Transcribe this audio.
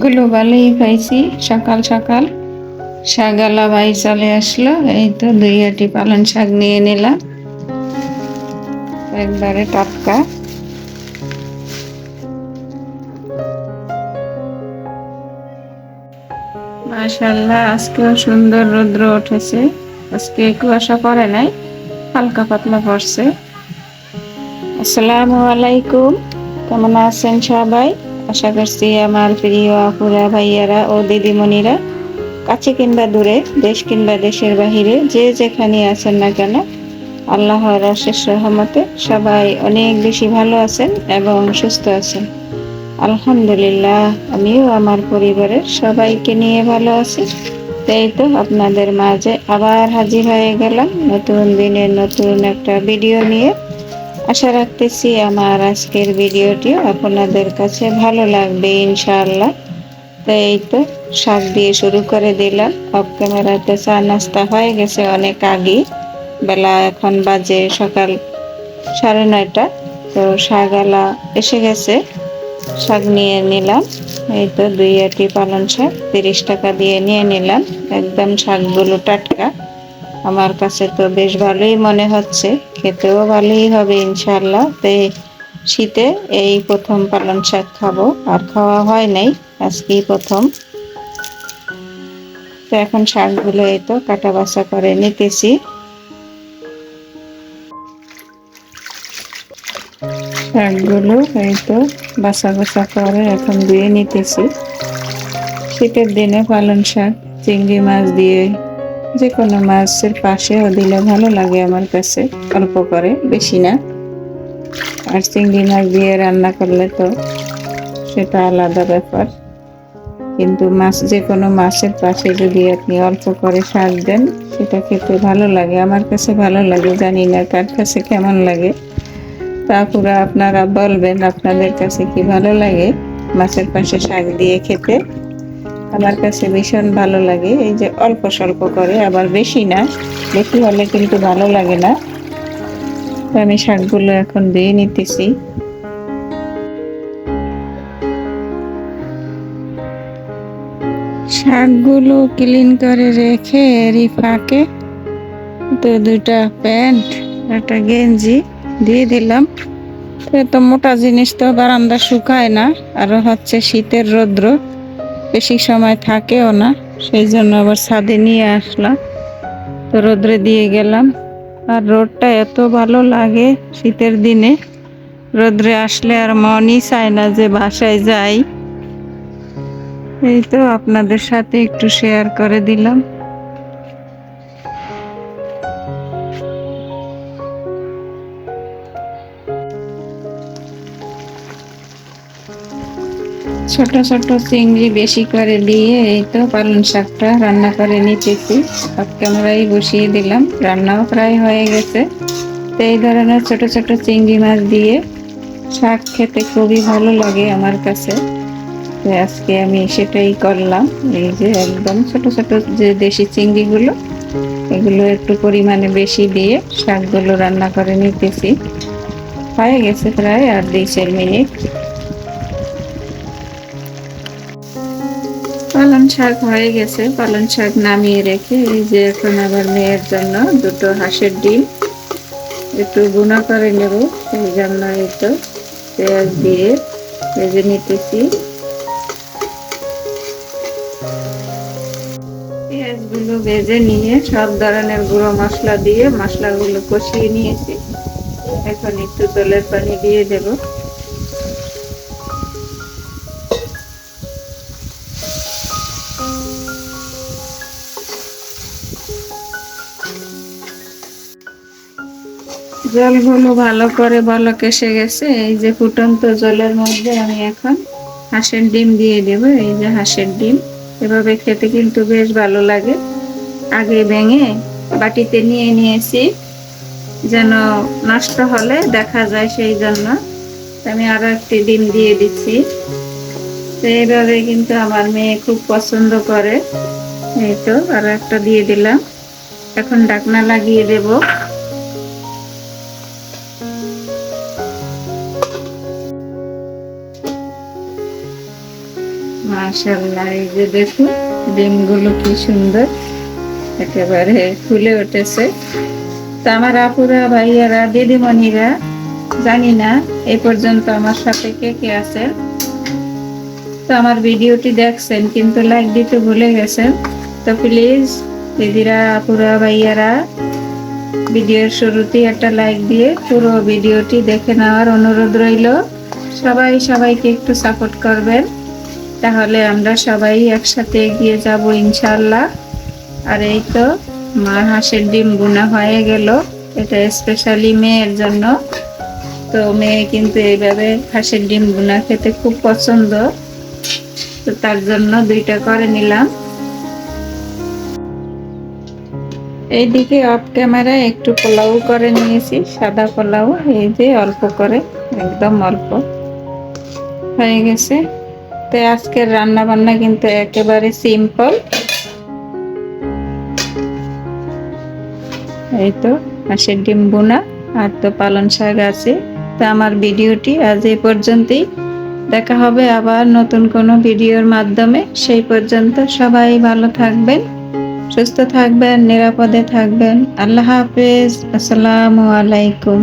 শাকগুলো ভালোই পাইছি, সকাল সকাল। শাগালা ভাই চলে আসলো, এই তো দুই আটি পালন শাক নিয়ে নিলাম। একবারে টাটকা। মাশাল্লাহ আজকেও সুন্দর রৌদ্র উঠেছে। আজকে কুয়াশা পড়ে নাই, হালকা পাতলা পড়ছে। আসসালামু আলাইকুম, কেমন আছেন সবাই? আশা করছি আমার প্রিয় আপুরা, ভাইয়ারা ও দিদিমণিরা, কাছে কিংবা দূরে, দেশ কিংবা দেশের বাহিরে, যে যেখানে আছেন না কেন, আল্লাহর অশেষ রহমতে সবাই অনেক বেশি ভালো আছেন এবং সুস্থ আছেন। আলহামদুলিল্লাহ, আমিও আমার পরিবারের সবাইকে নিয়ে ভালো আছি। তাই তো আপনাদের মাঝে আবার হাজির হয়ে গেলাম নতুন দিনের নতুন একটা ভিডিও নিয়ে। আশা রাখতেছি আমার আজকের ভিডিওটিও আপনাদের কাছে ভালো লাগবে ইনশাআল্লাহ। তো এই তো শাক দিয়ে শুরু করে দিলাম। অফ ক্যামেরাতে চা নাস্তা হয়ে গেছে অনেক আগে। বেলা এখন বাজে সকাল সাড়ে নয়টা। তো শাকওয়ালা এসে গেছে। শাক নিয়ে নিলাম। এই তো দুই আটি পালন শাক তিরিশ টাকা দিয়ে নিয়ে নিলাম। একদম শাকগুলো টাটকা। আমার কাছে তো বেশ ভালোই মনে হচ্ছে। খেতেও ভালোই হবে ইনশাল্লাহ তো শীতে এই প্রথম পালন শাক খাব। আর খাওয়া হয় নাই, আজকেই প্রথম। তো এখন শাকগুলো এই তো কাটা বাছা করে নিতেছি। শাকগুলো এই তো বাছা বাছা করে এখন দিয়ে নিতেছি। শীতের দিনে পালন শাক, চিংড়ি মাছ দিয়ে যে কোনো মাছের পাশেও দিলে ভালো লাগে আমার কাছে, অল্প করে, বেশি না। আর চিংড়ি মাছ দিয়ে রান্না করলে তো সেটা আলাদা ব্যাপার। কিন্তু মাছ, যে কোনো মাছের পাশে যদি আপনি অল্প করে শাক দেন, সেটা খেতে ভালো লাগে, আমার কাছে ভালো লাগে, জানি না কার কাছে কেমন লাগে। তারপরে আপনারা বলবেন, আপনাদের কাছে কি ভালো লাগে মাছের পাশে শাক দিয়ে খেতে? আমার কাছে ভীষণ ভালো লাগে। এই যে অল্প স্বল্প করে, আবার বেশি না। বেশি হলে কিন্তু ভালো লাগে না। তো আমি শাকগুলো এখন দিয়ে নিতেছি। শাকগুলো ক্লিন করে রেখে এরই ফাঁকে তো দুইটা প্যান্ট, একটা গেঞ্জি দিয়ে দিলাম। তো মোটা জিনিস তো বারান্দা শুকায় না, আর হচ্ছে শীতের রৌদ্র। বেশি সময় থাকেও না, সেই জন্য আবার ছাদে নিয়ে আসলাম। তো রোদ্রে দিয়ে গেলাম। আর রোদটা এত ভালো লাগে শীতের দিনে। রোদ্রে আসলে আর মনই চায় না যে বাসায় যাই। এই তো আপনাদের সাথে একটু শেয়ার করে দিলাম। ছোট ছোট চিংড়ি বেশি করে দিয়ে এই তো পালং শাকটা রান্না করে নিতেছি। সব ক্যামেরাই বসিয়ে দিলাম। রান্নাও প্রায় হয়ে গেছে। তো এই ধরনের ছোট ছোট চিংড়ি মাছ দিয়ে শাক খেতে খুবই ভালো লাগে আমার কাছে। আজকে আমি সেটাই করলাম। এই যে একদম ছোট ছোট যে দেশি চিংড়িগুলো, এগুলো একটু পরিমাণে বেশি দিয়ে শাকগুলো রান্না করে নিতেছি। হয়ে গেছে প্রায় আর দুই চার মিনিট। শাক হয়ে গেছে। পালন শাক নামিয়ে রেখে এই যে এখন আবার মেয়ের জন্য দুটো হাঁসের ডিম। একটু গুণা করে নেব সেই জন্য একটু পেঁয়াজ দিয়ে ভেজে নিতেছি। পেঁয়াজগুলো ভেজে নিয়ে সব ধরনের গুঁড়ো মশলা দিয়ে মশলাগুলো কষিয়ে নিয়েছি। এখন একটু জলের পানি দিয়ে দেবো। জলগুলো ভালো করে বলক এসে গেছে। এই যে ফুটন্ত জলের মধ্যে আমি এখন হাঁসের ডিম দিয়ে দেব, এই যে হাঁসের ডিম। এভাবে খেতে কিন্তু বেশ ভালো লাগে। আগে ভেঙে বাটিতে নিয়ে নিয়েছি, যেন নষ্ট হলে দেখা যায় সেই জন্য। আমি আরও একটি ডিম দিয়ে দিচ্ছি। তো এইভাবে কিন্তু আমার মেয়ে খুব পছন্দ করে। এই তো আরও একটা দিয়ে দিলাম। এখন ডাকনা লাগিয়ে দেবো। মাশাআল্লাহ এই যে দেখুন, ডিমগুলো কি সুন্দর। একেবারে ফুলে উঠেছে। তা আমার আপুরা, ভাইয়ারা, দিদিমণিরা, জানি না এই পর্যন্ত আমার সাথে কে কে আছেন? তো আমার ভিডিওটি দেখছেন, কিন্তু লাইক দিতে ভুলে গেছেন। তো প্লিজ, দিদিরা, আপুরা, ভাইয়ারা, ভিডিওর শুরুতেই একটা লাইক দিয়ে পুরো ভিডিওটি দেখে নেওয়ার অনুরোধ রইল। সবাই সবাইকে একটু সাপোর্ট করবেন। তাহলে আমরা সবাই একসাথে এগিয়ে যাব ইনশাল্লাহ আর এই তো, মা হাঁসের ডিম বোনা হয়ে গেল। এটা স্পেশালি মেয়ের জন্য। তো মেয়ে কিন্তু এইভাবে হাঁসের ডিম বোনা খেতে খুব পছন্দ। তো তার জন্য দুইটা করে নিলাম। এইদিকে অফ ক্যামেরা একটু পোলাও করে নিয়েছি, সাদা পোলাও, এই যে অল্প করে, একদম অল্প। হয়ে গেছে। তো আজকের রান্না বান্না কিন্তু একেবারে সিম্পল এই তো হাঁসের ডিম বোনা আর তো পালন শাক আছে। তো আমার ভিডিওটি আজ এই পর্যন্তই। দেখা হবে আবার নতুন কোনো ভিডিওর মাধ্যমে। সেই পর্যন্ত সবাই ভালো থাকবেন, সুস্থ থাকবেন, নিরাপদে থাকবেন। আল্লাহ হাফেজ। আসসালামু আলাইকুম।